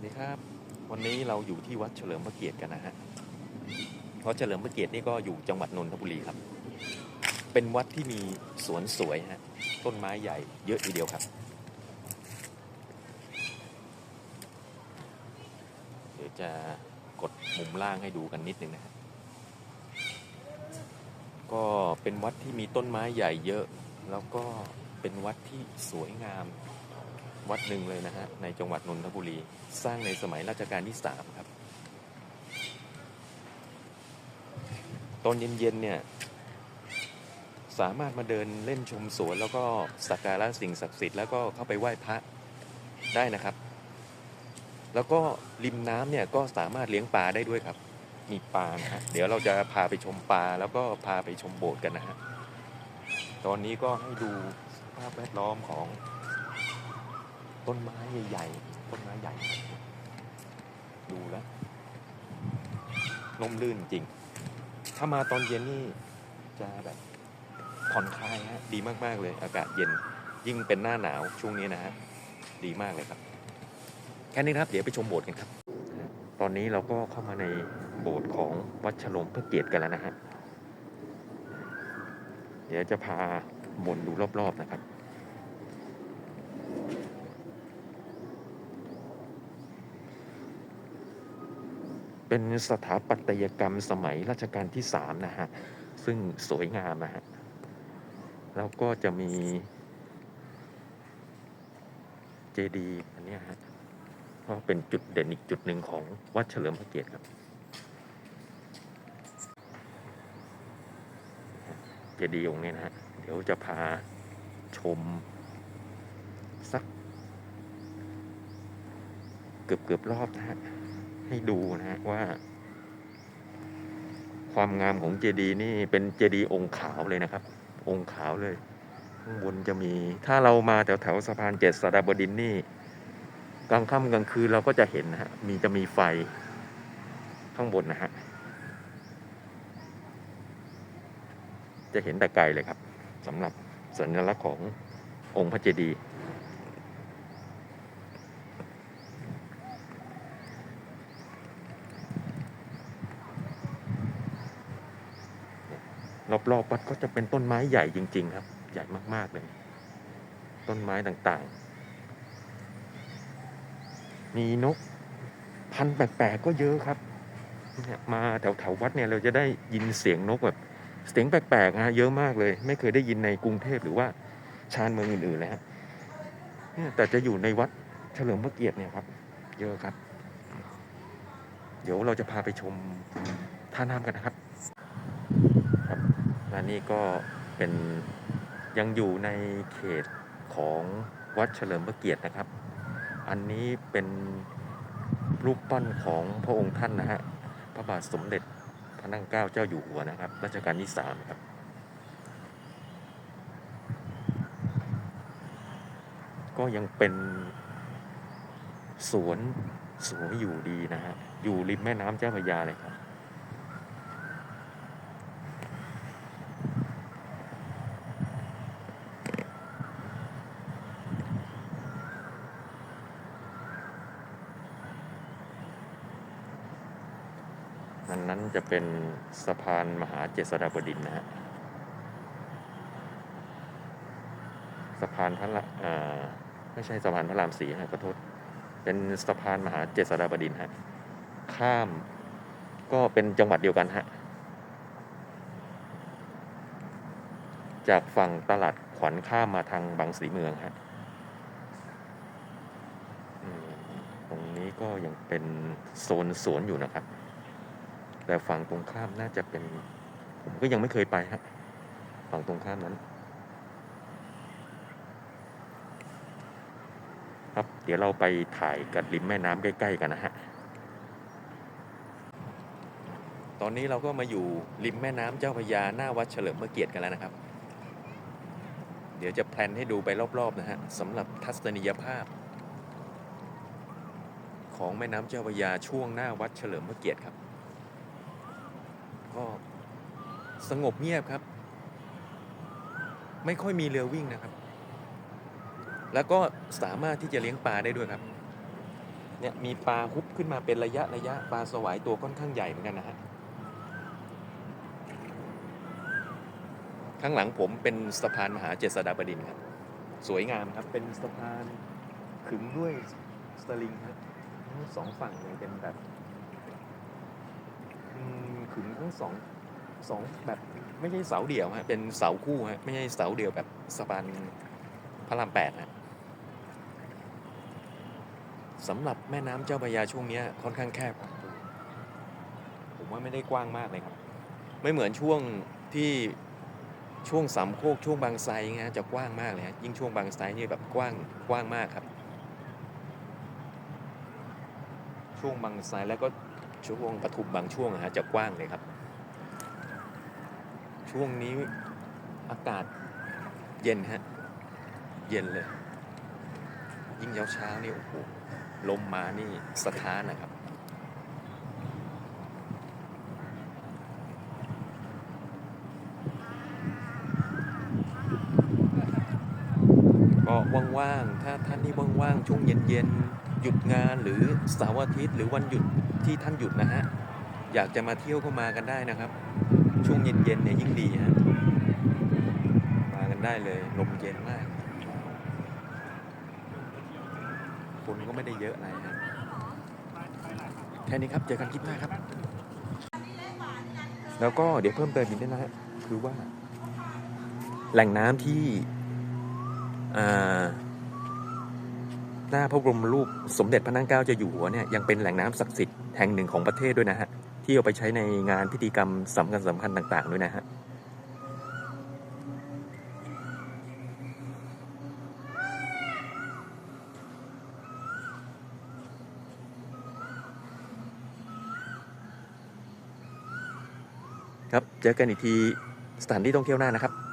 สวัสดีครับ วันนี้เราอยู่ที่วัดเฉลิมพระเกียรติกันนะฮะวัดเฉลิมพระเกียรตินี่ก็อยู่จังหวัดนนทบุรีครับ เป็นวัดที่มีสวนสวยฮะ ต้นไม้ใหญ่เยอะทีเดียวครับ เดี๋ยวจะกดมุมล่างให้ดูกันนิดนึงนะฮะ ก็เป็นวัดที่มีต้นไม้ใหญ่เยอะ แล้วก็เป็นวัดที่สวยงาม วัดหนึ่งเลยนะฮะในจังหวัดนนทบุรี สร้างในสมัยรัชกาลที่สามครับ ตอนเย็นๆเนี่ยสามารถมาเดินเล่นชมสวน แล้วก็สักการะสิ่งศักดิ์สิทธิ์แล้วก็เข้าไปไหว้พระได้นะครับ แล้วก็ริมน้ำเนี่ยก็สามารถเลี้ยงปลาได้ด้วยครับ มีปลานะฮะเดี๋ยวเราจะพาไปชมปลาแล้วก็พาไปชมโบสถ์กันนะฮะตอนนี้ก็ให้ดูภาพแวดล้อมของ ต้นไม้ใหญ่ๆ ต้นไม้ใหญ่ ดูแล้วลมลื่นจริง ถ้ามาตอนเย็นนี่จะแบบผ่อนคลายฮะ ดีมากๆเลย อากาศเย็น ยิ่งเป็นหน้าหนาวช่วงนี้นะฮะ ดีมากเลยครับ แค่นี้ครับ เดี๋ยวไปชมโบสถ์กันครับ ตอนนี้เราก็เข้ามาในโบสถ์ของวัดฉลอมพระเกียรติกันแล้วนะฮะ เดี๋ยวจะพาบนดูรอบๆนะครับ เป็นสถาปัตยกรรมสมัยรัชกาลที่สามนะฮะ ซึ่งสวยงามนะฮะ แล้วก็จะมีเจดีย์อันนี้ฮะก็เป็นจุดเด่นอีกจุดหนึ่งของวัดเฉลิมพระเกียรติครับ เจดีย์องค์นี้นะฮะ เดี๋ยวจะพาชมสัก เกือบเกือบรอบนะฮะ ให้ดูนะฮะว่า ความงามของเจดีย์นี่เป็นเจดีย์องค์ขาวเลยนะครับ องค์ขาวเลย ข้างบนจะมี ถ้าเรามาแถวแถวสะพานเจ็ดสระบดินนี่กลางค่ำกลางคืนเราก็จะเห็นนะฮะมีจะมีไฟข้างบนนะฮะจะเห็นแต่ไกลเลยครับสำหรับสัญลักษณ์ขององค์พระเจดีย์ รอบๆวัดก็จะเป็นต้นไม้ใหญ่จริง ๆ ครับ ใหญ่มากๆเลย ต้นไม้ต่างๆ มีนกพันแปลกๆก็เยอะครับเนี่ยมาแถวๆวัดเนี่ยเราจะได้ยินเสียงนกแบบเสียงแปลกๆฮะเยอะมากเลย ไม่เคยได้ยินในกรุงเทพหรือว่าชานเมืองอื่นๆเลยฮะเนี่ยแต่จะอยู่ในวัดเฉลิมพระเกียรติเนี่ยครับ เยอะครับ เดี๋ยวเราจะพาไปชมท่าน้ำกันนะครับ นี่ก็เป็นยังอยู่ในเขตของวัดเฉลิมพระเกียรตินะครับ อันนี้เป็นรูปปั้นของพระองค์ท่านนะฮะ พระบาทสมเด็จพระนั่งเกล้าเจ้าอยู่หัวนะครับ รัชกาลที่สามครับ ก็ยังเป็นสวนสวยอยู่ดีนะฮะ อยู่ริมแม่น้ำเจ้าพระยาเลยครับ อันนั้นจะเป็นสะพานมหาเจษฎาบดินนะฮะสะพานพระละไม่ใช่สะพานพระรามสี่ฮะขอโทษเป็นสะพานมหาเจษฎาบดินฮะข้ามก็เป็นจังหวัดเดียวกันฮะจากฝั่งตลาดขวัญข้ามมาทางบางสีเมืองฮะตรงนี้ก็ยังเป็นโซนสวนอยู่นะครับ แต่ฝั่งตรงข้ามน่าจะเป็น ผมก็ยังไม่เคยไปฮะฝั่งตรงข้ามนั้น ครับเดี๋ยวเราไปถ่ายกับริมแม่น้ำใกล้ ๆ กันนะฮะตอนนี้เราก็มาอยู่ริมแม่น้ำเจ้าพระยาหน้าวัดเฉลิมพระเกียรติกันแล้วนะครับ เดี๋ยวจะแพลนให้ดูไปรอบๆนะฮะสำหรับทัศนียภาพ ของแม่น้ำเจ้าพระยาช่วงหน้าวัดเฉลิมพระเกียรติครับ ก็สงบเงียบครับ ไม่ค่อยมีเรือวิ่งนะครับ แล้วก็สามารถที่จะเลี้ยงปลาได้ด้วยครับ เนี่ยมีปลาฮุบขึ้นมาเป็นระยะระยะปลาสวายตัวค่อนข้างใหญ่เหมือนกันนะฮะ ข้างหลังผมเป็นสะพานมหาเจษฎาบดินทร์ครับ สวยงามครับ เป็นสะพานขึงด้วยสลิงครับทั้งสองฝั่งเลยเป็นแบบ ขึงทั้งสองสองแบบไม่ใช่เสาเดี่ยวฮะเป็นเสาคู่ฮะไม่ใช่เสาเดี่ยวแบบสะพานพระรามแปดฮะสำหรับแม่น้ำเจ้าพระยาช่วงเนี้ยค่อนข้างแคบครับผมว่าไม่ได้กว้างมากเลยครับ ไม่เหมือนช่วงที่ช่วงสามโคกช่วงบางไทรเงี้ยจะกว้างมากเลยฮะยิ่งช่วงบางไทรนี่แบบกว้างกว้างมากครับ ช่วงบางไทรแล้วก็ ช่วงปทุมบางช่วงอะฮะจะกว้างเลยครับ ช่วงนี้อากาศเย็นฮะ เย็นเลย ยิ่งเช้าเช้าๆนี่โอ้โหลมมานี่สะท้านนะครับ ก็ว่างๆ ถ้าท่านที่ว่างๆ ช่วงเย็นๆ หยุดงานหรือเสาร์อาทิตย์หรือวันหยุดที่ท่านหยุดนะฮะ อยากจะมาเที่ยวก็มากันได้นะครับ ช่วงเย็นๆเนี่ยยิ่งดีฮะ มากันได้เลยลมเย็นมาก คนก็ไม่ได้เยอะอะไรฮะแค่นี้ครับ เจอกันคลิปหน้าครับ แล้วก็เดี๋ยวเพิ่มเติมอีกนิดนะฮะคือว่า แหล่งน้ำที่อ่า หน้าพระบรมรูปสมเด็จพระนั่งเกล้าเจะอยู่หัวเนี่ยยังเป็นแหล่งน้ำศักดิ์สิทธิ์แห่งหนึ่งของประเทศด้วยนะฮะที่เอาไปใช้ในงานพิธีกรรมสำคัญสำคัญต่าง ๆ ด้วยนะฮะครับเจอกันอีกทีสถานที่ท่องเที่ยวหน้านะครับ